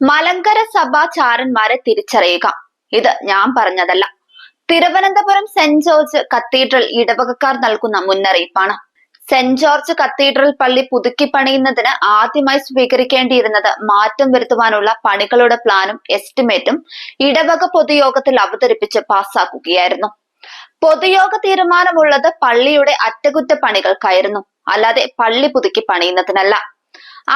മലങ്കര സഭാ ചാരന്മാരെ തിരിച്ചറിയുക. ഇത് ഞാൻ പറഞ്ഞതല്ല. തിരുവനന്തപുരം സെന്റ് ജോർജ് കത്തീഡ്രൽ ഇടവകക്കാർ നൽകുന്ന മുന്നറിയിപ്പാണ്. സെന്റ് ജോർജ് കത്തീഡ്രൽ പള്ളി പുതുക്കി പണിയുന്നതിന് ആദ്യമായി സ്വീകരിക്കേണ്ടിയിരുന്നത് മാറ്റം വരുത്തുവാനുള്ള പണികളുടെ പ്ലാനും എസ്റ്റിമേറ്റും ഇടവക പൊതുയോഗത്തിൽ അവതരിപ്പിച്ച് പാസാക്കുകയായിരുന്നു പൊതുയോഗ തീരുമാനമുള്ളത് പള്ളിയുടെ അറ്റകുറ്റപ്പണികൾക്കായിരുന്നു. അല്ലാതെ പള്ളി പുതുക്കി പണിയുന്നതിനല്ല.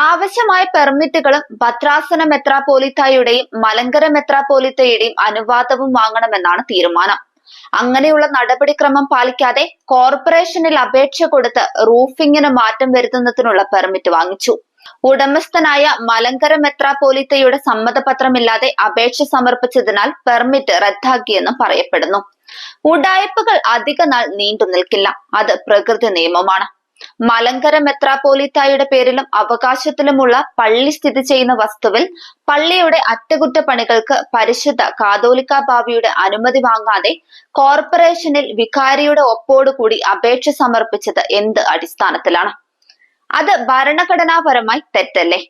ആവശ്യമായ പെർമിറ്റുകളും ഭദ്രാസന മെത്രാപോലിത്തായുടെയും മലങ്കര മെത്രാപോലിത്തയുടെയും അനുവാദവും വാങ്ങണമെന്നാണ് തീരുമാനം. അങ്ങനെയുള്ള നടപടിക്രമം പാലിക്കാതെ കോർപ്പറേഷനിൽ അപേക്ഷ കൊടുത്ത് റൂഫിങ്ങിന് മാറ്റം വരുത്തുന്നതിനുള്ള പെർമിറ്റ് വാങ്ങിച്ചു. ഉടമസ്ഥനായ മലങ്കര മെത്രാപോലിത്തയുടെ സമ്മതപത്രമില്ലാതെ അപേക്ഷ സമർപ്പിച്ചതിനാൽ പെർമിറ്റ് റദ്ദാക്കിയെന്നും പറയപ്പെടുന്നു. ഉടായ്പകൾ അധിക നാൾ നീണ്ടു നിൽക്കില്ല. അത് പ്രകൃതി നിയമമാണ്. മലങ്കര മെത്രാപ്പോലിത്തായുടെ പേരിലും അവകാശത്തിലുമുള്ള പള്ളി സ്ഥിതി ചെയ്യുന്ന വസ്തുവിൽ പള്ളിയുടെ അറ്റകുറ്റപ്പണികൾക്ക് പരിശുദ്ധ കാതോലിക്ക ബാവിയുടെ അനുമതി വാങ്ങാതെ കോർപ്പറേഷനിൽ വികാരിയുടെ ഒപ്പോടുകൂടി അപേക്ഷ സമർപ്പിച്ചത് എന്ത് അടിസ്ഥാനത്തിലാണ്? അത് ഭരണഘടനാപരമായി തെറ്റല്ലേ?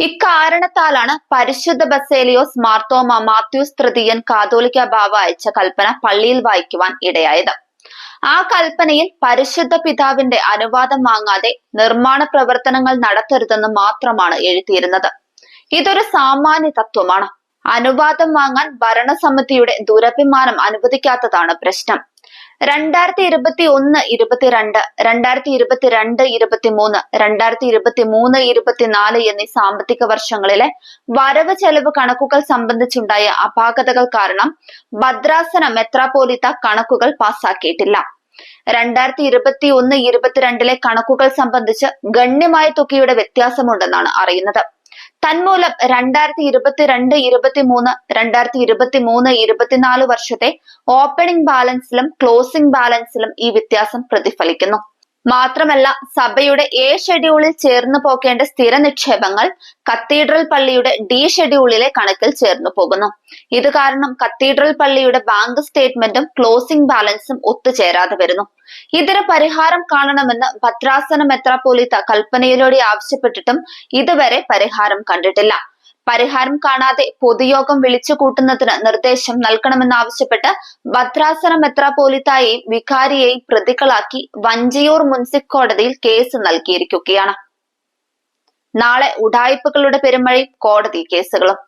ഇക്കാരണത്താലാണ് പരിശുദ്ധ ബസേലിയോസ് മാർത്തോമ മാത്യൂസ് തൃതീയൻ കാതോലിക്ക ബാവ അയച്ച കൽപ്പന പള്ളിയിൽ വായിക്കുവാൻ ഇടയായത്. ആ കൽപ്പനയിൽ പരിശുദ്ധ പിതാവിന്റെ അനുവാദം വാങ്ങാതെ നിർമ്മാണ പ്രവർത്തനങ്ങൾ നടത്തരുതെന്ന് മാത്രമാണ് എഴുതിയിരുന്നത്. ഇതൊരു സാമാന്യ തത്വമാണ്. അനുവാദം വാങ്ങാൻ ഭരണസമിതിയുടെ ദുരഭിമാനം അനുവദിക്കാത്തതാണ് പ്രശ്നം. രണ്ടായിരത്തി ഇരുപത്തി ഒന്ന് ഇരുപത്തിരണ്ട് രണ്ടായിരത്തി ഇരുപത്തിരണ്ട് ഇരുപത്തിമൂന്ന് രണ്ടായിരത്തി ഇരുപത്തി മൂന്ന് ഇരുപത്തിനാല് എന്നീ സാമ്പത്തിക വർഷങ്ങളിലെ വരവ് ചെലവ് കണക്കുകൾ സംബന്ധിച്ചുണ്ടായ അപാകതകൾ കാരണം ഭദ്രാസന മെത്രാപോലിത്ത കണക്കുകൾ പാസാക്കിയിട്ടില്ല. രണ്ടായിരത്തി ഇരുപത്തി ഒന്ന് ഇരുപത്തിരണ്ടിലെ കണക്കുകൾ സംബന്ധിച്ച് ഗണ്യമായ തുകയുടെ വ്യത്യാസമുണ്ടെന്നാണ് അറിയുന്നത്. തന്മൂലം രണ്ടായിരത്തി ഇരുപത്തിരണ്ട് ഇരുപത്തിമൂന്ന് രണ്ടായിരത്തി ഇരുപത്തി മൂന്ന് ഇരുപത്തിനാല് വർഷത്തെ ഓപ്പണിംഗ് ബാലൻസിലും ക്ലോസിംഗ് ബാലൻസിലും ഈ വ്യത്യാസം പ്രതിഫലിക്കുന്നു. മാത്രമല്ല സഭയുടെ എ ഷെഡ്യൂളിൽ ചേർന്നു പോകേണ്ട സ്ഥിര നിക്ഷേപങ്ങൾ കത്തീഡ്രൽ പള്ളിയുടെ ഡി ഷെഡ്യൂളിലെ കണക്കിൽ ചേർന്നു പോകുന്നു. ഇത് കാരണം കത്തീഡ്രൽ പള്ളിയുടെ ബാങ്ക് സ്റ്റേറ്റ്മെന്റും ക്ലോസിംഗ് ബാലൻസും ഒത്തുചേരാതെ വരുന്നു. ഇതിന് പരിഹാരം കാണണമെന്ന് ഭദ്രാസന മെത്രാപോലിത്ത കൽപ്പനയിലൂടെ ആവശ്യപ്പെട്ടിട്ടും ഇതുവരെ പരിഹാരം കണ്ടിട്ടില്ല. പരിഹാരം കാണാതെ പൊതുയോഗം വിളിച്ചു കൂട്ടുന്നതിന് നിർദ്ദേശം നൽകണമെന്നാവശ്യപ്പെട്ട് ഭദ്രാസന മെത്രാപോലിത്തായെയും വികാരിയെയും പ്രതികളാക്കി വഞ്ചിയൂർ മുൻസിഫ് കോടതിയിൽ കേസ് നൽകിയിരിക്കുകയാണ്. നാളെ ഉടായ്പകളുടെ പെരുമഴയും കോടതി കേസുകളും.